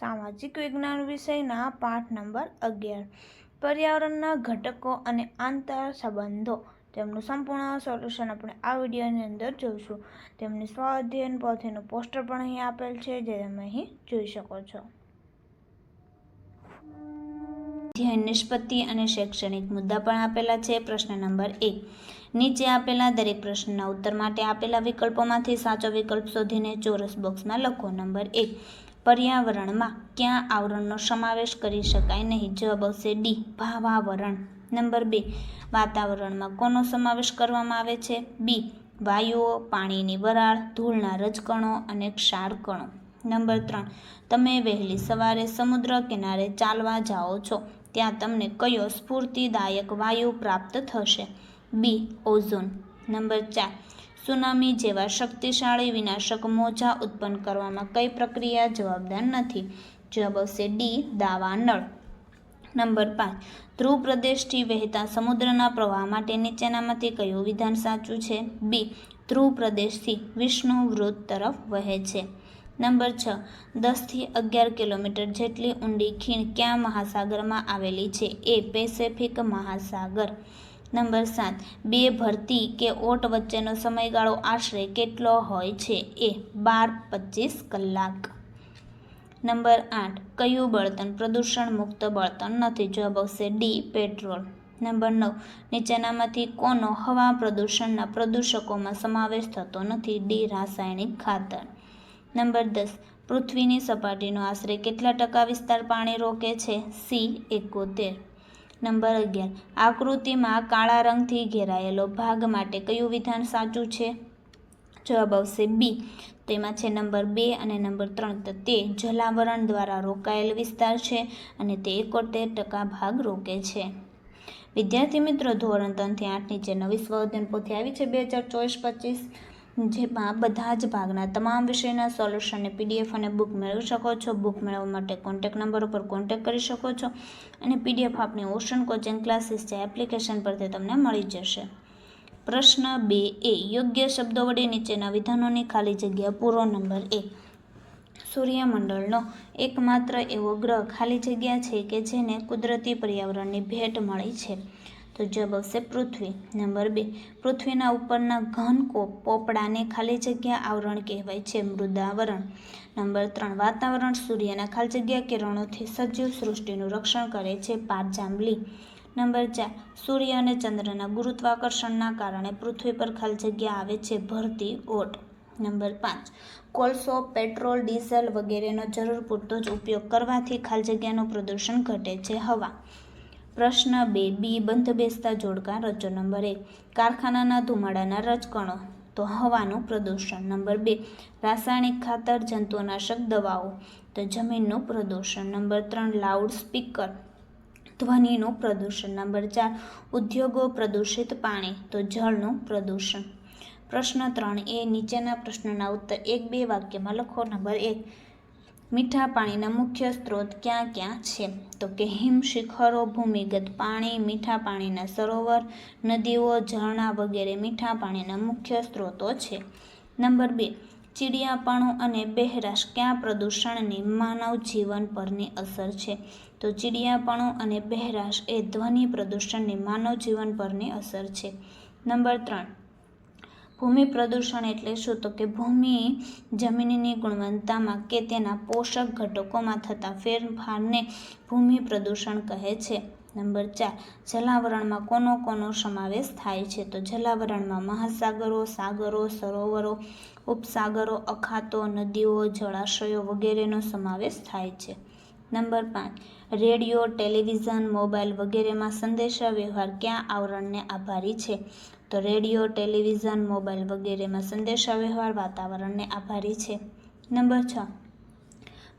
સામાજિક વિજ્ઞાન વિષયના પાઠ નંબર અગિયાર. પર્યાવરણના ઘટકો અને આંતર સંબંધો. તેમનું સંપૂર્ણ સોલ્યુશન આપણે આ વિડીયોની અંદર જોઈશું. તેમની સ્વ અધ્યયન પોથીનું પોસ્ટર પણ અહીં આપેલ છે, જે તમે અહીં જોઈ શકો છો. અધ્યયન નિષ્પત્તિ અને શૈક્ષણિક મુદ્દા પણ આપેલા છે, પ્રશ્ન નંબર એક. નીચે આપેલા દરેક પ્રશ્નના ઉત્તર માટે આપેલા વિકલ્પોમાંથી સાચો વિકલ્પ શોધીને ચોરસ બોક્સમાં લખો. નંબર એક. પર્યાવરણમાં ક્યાં આવરણનો સમાવેશ કરી શકાય નહીં? જવાબ આવશે ડી ભાવાવરણ નંબર બે, વાતાવરણમાં કોનો સમાવેશ કરવામાં આવે છે? બી, વાયુઓ, પાણીની વરાળ, ધૂળના રજકણો અને ક્ષારકણો. નંબર ત્રણ, તમે વહેલી સવારે સમુદ્ર કિનારે ચાલવા જાઓ છો, ત્યાં તમને કયો સ્ફૂર્તિદાયક વાયુ પ્રાપ્ત થશે? B, ozone. નંબર ચાર સુનામી જેવા શક્તિશાળી વિનાશક મોજા ઉત્પન્ન કરવામાં કઈ પ્રક્રિયા જવાબદાર નથી. જવાબ આવશે ડી, દાવા નળ. નંબર પાંચ. ધ્રુવ પ્રદેશથી વહેતા સમુદ્રના પ્રવાહ માટે નીચેનામાંથી કયું વિધાન સાચું છે? બી, ધ્રુવ પ્રદેશથી વિષ્ણુ વૃત તરફ વહે છે. નંબર છ. દસથી અગિયાર કિલોમીટર જેટલી ઊંડી ખીણ ક્યાં મહાસાગરમાં આવેલી છે? એ પેસેફિક મહાસાગર. નંબર સાત, બે ભરતી કે ઓટ વચ્ચેનો સમયગાળો આશરે કેટલો હોય છે? એ, બાર પચીસ કલાક. નંબર આઠ, કયું બળતણ પ્રદૂષણ મુક્ત બળતણ નથી? જવાબ આવશે ડી પેટ્રોલ. નંબર નવ, નીચેનામાંથી કોનો હવા પ્રદૂષણના પ્રદૂષકોમાં સમાવેશ થતો નથી? ડી, રાસાયણિક ખાતર. નંબર દસ, પૃથ્વીની સપાટીનો આશરે કેટલા ટકા વિસ્તાર પાણી રોકે છે? સી, એકોતેર. નંબર અગિયાર. આકૃતિમાં કાળા રંગથી ઘેરાયેલો ભાગ માટે કયું વિધાન સાચું છે? જવાબ આવશે બી તેમાં છે નંબર બે અને નંબર ત્રણ. તો તે જલાવરણ દ્વારા રોકાયેલ વિસ્તાર છે અને તે એકોતેર ટકા ભાગ રોકે છે. વિદ્યાર્થી મિત્રો, ધોરણ ત્રણથી આઠની જે નવી સ્વઅધ્યયન પોથી આવી છે, બે હજાર ચોવીસ પચીસ. જેમાં બધા જ ભાગના તમામ વિષયના સોલ્યુશનને પીડીએફ અને બુક મેળવી શકો છો. બુક મેળવવા માટે કોન્ટેક નંબર ઉપર કોન્ટેક કરી શકો છો. અને પીડીએફ આપણી ઓશન કોચિંગ ક્લાસીસ છે એપ્લિકેશન પરથી તમને મળી જશે. પ્રશ્ન બે એ, યોગ્ય શબ્દો વડે નીચેના વિધાનોની ખાલી જગ્યા પૂરો નંબર એક સૂર્યમંડળનો એકમાત્ર એવો ગ્રહ ખાલી જગ્યા છે કે જેને કુદરતી પર્યાવરણની ભેટ મળી છે. તો જવાબ આવશે પૃથ્વી. નંબર બે. પૃથ્વીના ઉપરના ઘન કોપ પોપડાને ખાલી જગ્યા આવરણ કહેવાય છે, મૃદાવરણ. નંબર ત્રણ. વાતાવરણ સૂર્યના ખાલી જગ્યા કિરણોથી સજીવ સૃષ્ટિનું રક્ષણ કરે છે પારજાંબલી નંબર ચાર. સૂર્ય અને ચંદ્રના ગુરુત્વાકર્ષણના કારણે પૃથ્વી પર ખાલી જગ્યા આવે છે, ભરતી ઓટ. નંબર પાંચ. કોલસો, પેટ્રોલ, ડીઝલ વગેરેનો જરૂર પૂરતો જ ઉપયોગ કરવાથી ખાલી જગ્યાનું પ્રદૂષણ ઘટે છે, હવા. પ્રશ્ન બે, બી બંધ બેસતા જોડકા રચો નંબર એક. કારખાનાના ધુમાડાના રજકણો. તો હવાનું પ્રદૂષણ. નંબર બે, રાસાયણિક ખાતર, જંતુનાશક દવાઓ. તો જમીનનું પ્રદૂષણ. નંબર ત્રણ લાઉડ સ્પીકર ધ્વનિનું પ્રદૂષણ. નંબર ચાર, ઉદ્યોગો પ્રદૂષિત પાણી. તો જળનું પ્રદૂષણ. પ્રશ્ન ત્રણ, એ નીચેના પ્રશ્નના ઉત્તર એક બે વાક્યમાં લખો. નંબર એક મીઠા પાણીના મુખ્ય સ્ત્રોત ક્યાં ક્યાં છે? તો કે હિમ શિખરો, ભૂમિગત પાણી, મીઠા પાણીના સરોવર, નદીઓ, ઝરણા વગેરે મીઠા પાણીના મુખ્ય સ્ત્રોતો છે. નંબર બે, ચીડિયાપણું અને બહેરાશ ક્યાં પ્રદૂષણની માનવ જીવન પરની અસર છે? તો ચીડિયાપણું અને બહેરાશ એ ધ્વનિ પ્રદૂષણની માનવ જીવન પરની અસર છે. નંબર ત્રણ ભૂમિ પ્રદૂષણ એટલે શું? તો કે ભૂમિ જમીનની ગુણવત્તામાં કે તેના પોષક ઘટકોમાં થતા ફેરફારને ભૂમિ પ્રદૂષણ કહે છે. નંબર ચાર, જલાવરણમાં કોનો કોનો સમાવેશ થાય છે? તો જલાવરણમાં મહાસાગરો, સાગરો, સરોવરો, ઉપસાગરો, અખાતો, નદીઓ, જળાશયો વગેરેનો સમાવેશ થાય છે. નંબર પાંચ, રેડિયો, ટેલિવિઝન, મોબાઈલ વગેરેમાં સંદેશા વ્યવહાર ક્યાં આવરણને આભારી છે? તો રેડિયો, ટેલિવિઝન, મોબાઈલ વગેરેમાં સંદેશાવ્યવહાર વાતાવરણને આભારી છે. નંબર છ.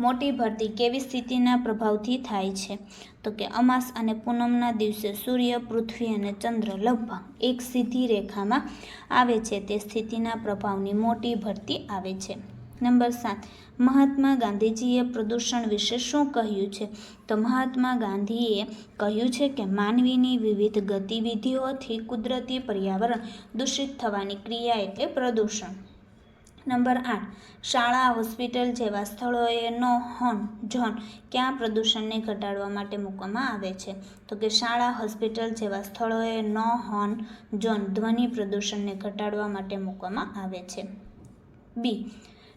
મોટી ભરતી કેવી સ્થિતિના પ્રભાવથી થાય છે? તો કે અમાસ અને પૂનમના દિવસે સૂર્ય, પૃથ્વી અને ચંદ્ર લગભગ એક સીધી રેખામાં આવે છે. તે સ્થિતિના પ્રભાવની મોટી ભરતી આવે છે. નંબર સાત. મહાત્મા ગાંધીજીએ પ્રદૂષણ વિશે શું કહ્યું છે? તો મહાત્મા ગાંધીએ કહ્યું છે કે માનવીની વિવિધ ગતિવિધિઓથી કુદરતી પર્યાવરણ દૂષિત થવાની ક્રિયા એટલે પ્રદૂષણ. નંબર આઠ. શાળા, હોસ્પિટલ જેવા સ્થળોએ નો હોન ઝોન ક્યાં પ્રદૂષણને ઘટાડવા માટે મૂકવામાં આવે છે? તો કે શાળા, હોસ્પિટલ જેવા સ્થળોએ નો હોન ઝોન ધ્વનિ પ્રદૂષણને ઘટાડવા માટે મૂકવામાં આવે છે. બી.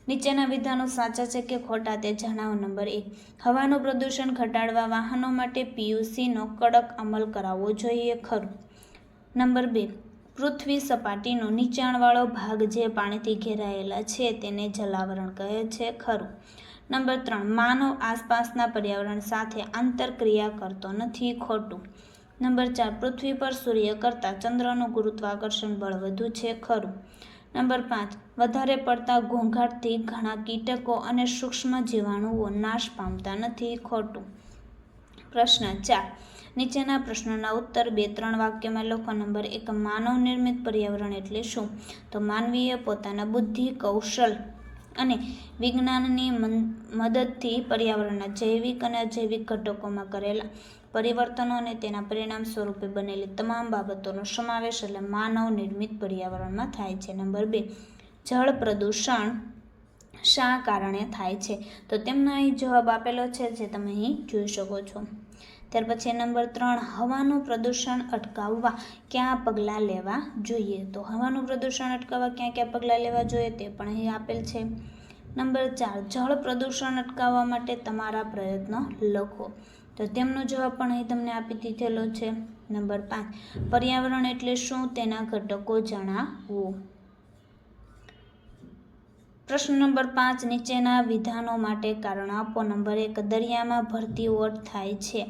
નીચેના વિધાનો સાચા છે કે ખોટા તે જણાવો, નંબર એક. હવાનું પ્રદૂષણ ઘટાડવા વાહનો માટે પીયુસીનો કડક અમલ કરાવવો જોઈએ, ખરું. નંબર બે. પૃથ્વી સપાટીનો નીચાણવાળો ભાગ જે પાણીથી ઘેરાયેલા છે તેને જલાવરણ કહે છે, ખરું. નંબર ત્રણ. માનવ આસપાસના પર્યાવરણ સાથે આંતરક્રિયા કરતો નથી, ખોટું. નંબર ચાર. પૃથ્વી પર સૂર્ય કરતાં ચંદ્રનું ગુરુત્વાકર્ષણ બળ વધુ છે, ખરું. નંબર પાંચ. વધારે પડતા ઘોંઘાટથી ઘણા કીટકો અને સૂક્ષ્મ જીવાણુઓ નાશ પામતા નથી. ખોટું. પ્રશ્ન ચાર. નીચેના પ્રશ્નોના ઉત્તર બે ત્રણ વાક્યમાં લખો. નંબર એક, માનવ નિર્મિત પર્યાવરણ એટલે શું? તો માનવીએ પોતાના બુદ્ધિ, કૌશલ અને વિજ્ઞાનની મદદથી પર્યાવરણના જૈવિક અને અજૈવિક ઘટકોમાં કરેલા પરિવર્તનો અને તેના પરિણામ સ્વરૂપે બનેલી તમામ બાબતોનો સમાવેશ એટલે માનવ નિર્મિત પર્યાવરણમાં થાય છે. નંબર બે, જળ પ્રદૂષણ શા કારણે થાય છે? તો તેમનો અહીં જવાબ આપેલો છે જે તમે અહીં જોઈ શકો છો. ત્યાર પછી નંબર ત્રણ, હવાનું પ્રદૂષણ અટકાવવા ક્યાં પગલાં લેવા જોઈએ? તો હવાનું પ્રદૂષણ અટકાવવા ક્યાં ક્યાં પગલાં લેવા જોઈએ તે પણ અહીં આપેલ છે. નંબર ચાર, જળ પ્રદૂષણ અટકાવવા માટે તમારા પ્રયત્નો લખો. તો તેમનો જવાબ પણ અહીં તમને આપી દીધેલો છે. નંબર પાંચ. પર્યાવરણ એટલે શું? તેના ઘટકો જણાવો. પ્રશ્ન નંબર પાંચ. નીચેના વિધાનો માટે કારણ આપો. નંબર એક. દરિયામાં ભરતી ઓટ થાય છે.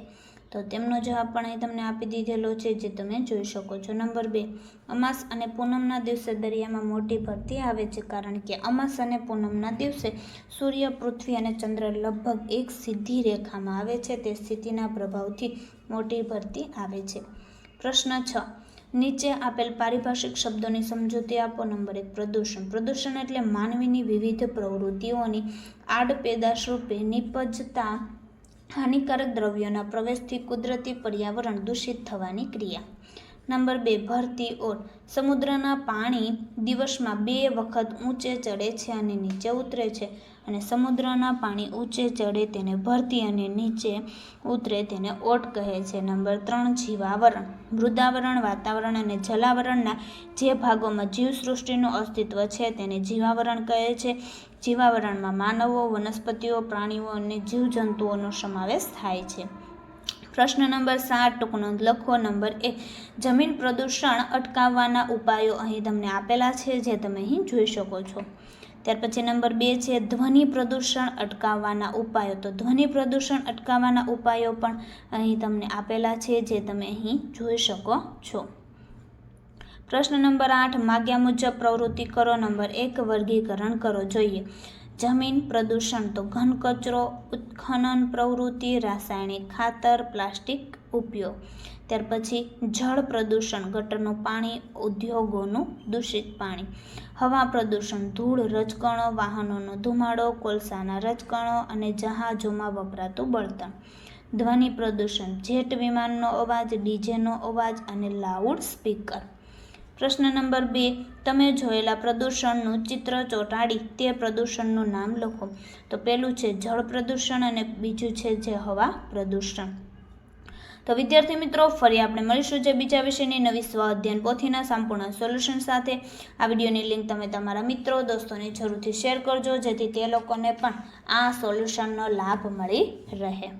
તો તેમનો જવાબ પણ અહીં તમને આપી દીધેલો છે, જે તમે જોઈ શકો છો. નંબર બે, અમાસ અને પૂનમના દિવસે દરિયામાં મોટી ભરતી આવે છે, કારણ કે અમાસ અને પૂનમના દિવસે સૂર્ય, પૃથ્વી અને ચંદ્ર લગભગ એક સીધી રેખામાં આવે છે, તે સ્થિતિના પ્રભાવથી મોટી ભરતી આવે છે. પ્રશ્ન છ, નીચે આપેલ પારિભાષિક શબ્દોની સમજૂતી આપો. નંબર એક, પ્રદૂષણ. પ્રદૂષણ એટલે માનવીની વિવિધ પ્રવૃત્તિઓની આડપેદાશ રૂપે નિપજતા હાનિકારક દ્રવ્યોના પ્રવેશથી કુદરતી પર્યાવરણ દૂષિત થવાની ક્રિયા. નંબર બે, ભરતી ઓર સમુદ્રના પાણી દિવસમાં બે વખત ઊંચે ચડે છે અને નીચે ઉતરે છે અને સમુદ્રના પાણી ઊંચે ચડે તેને ભરતી અને નીચે ઉતરે તેને ઓટ કહે છે. નંબર ત્રણ, જીવાવરણ. મૃદાવરણ, વાતાવરણ અને જલાવરણના જે ભાગોમાં જીવસૃષ્ટિનું અસ્તિત્વ છે તેને જીવાવરણ કહે છે. જીવાવરણમાં માનવો, વનસ્પતિઓ, પ્રાણીઓ અને જીવજંતુઓનો સમાવેશ થાય છે. પ્રશ્ન નંબર સાત ટૂંકનો લખો. નંબર એક જમીન પ્રદૂષણ અટકાવવાના ઉપાયો અહીં તમને આપેલા છે, જે તમે અહીં જોઈ શકો છો. ત્યાર પછી નંબર બે છે, ધ્વનિ પ્રદૂષણ અટકાવવાના ઉપાયો. તો ધ્વનિ પ્રદૂષણ અટકાવવાના ઉપાયો પણ અહીં તમને આપેલા છે, જે તમે અહીં જોઈ શકો છો. પ્રશ્ન નંબર આઠ, માગ્યા મુજબ પ્રવૃત્તિ કરો. નંબર એક, વર્ગીકરણ કરો. જોઈએ. જમીન પ્રદૂષણ તો ઘન કચરો, ઉત્ખનન પ્રવૃત્તિ, રાસાયણિક ખાતર, પ્લાસ્ટિક ઉપયોગ. ત્યાર પછી જળ પ્રદૂષણ, ગટરનું પાણી, ઉદ્યોગોનું દૂષિત પાણી. હવા પ્રદૂષણ, ધૂળ, રજકણો, વાહનોનો ધુમાડો, કોલસાના રજકણો અને જહાજોમાં વપરાતું બળતણ. ધ્વનિ પ્રદૂષણ, જેટ વિમાનનો અવાજ, ડીજેનો અવાજ અને લાઉડ સ્પીકર પ્રશ્ન નંબર બે, તમે જોયેલા પ્રદૂષણનું ચિત્ર ચોંટાડી, તે પ્રદૂષણનું નામ લખો. તો પહેલું છે જળ પ્રદૂષણ અને બીજું છે જે હવા પ્રદૂષણ. તો વિદ્યાર્થી મિત્રો, ફરી આપણે મળીશું જે બીજા વિષયની નવી સ્વ અધ્યયન પોથીના સંપૂર્ણ સોલ્યુશન સાથે. આ વિડીયોની લિંક તમે તમારા મિત્રો, દોસ્તોને જરૂરથી શેર કરજો, જેથી તે લોકોને પણ આ સોલ્યુશનનો લાભ મળી રહે.